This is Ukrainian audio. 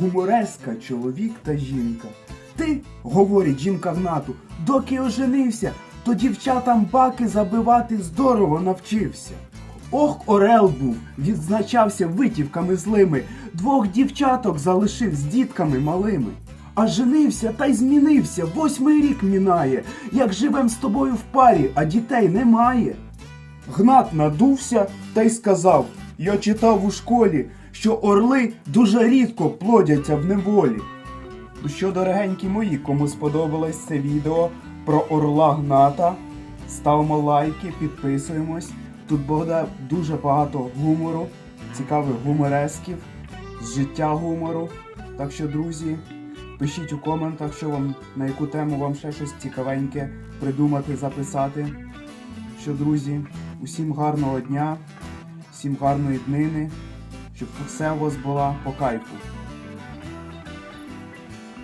гумореска чоловік та жінка. Ти, говорить жінка Гнату, доки оженився, то дівчатам баки забивати здорово навчився. Ох, Орел був, відзначався витівками злими, двох дівчаток залишив з дітками малими. А женився та й змінився, восьмий рік мінає, як живем з тобою в парі, а дітей немає. Гнат надувся та й сказав: Я читав у школі, що орли дуже рідко плодяться в неволі. Ну що, дорогенькі мої, кому сподобалось це відео про орла Гната, ставимо лайки, підписуємось. Тут буде дуже багато гумору, цікавих гуморесків, з життя гумору. Так що, друзі, пишіть у коментах, що вам на яку тему вам ще щось цікавеньке придумати, записати. Що, друзі, усім гарного дня, всім гарної днини, щоб все у вас було по кайфу.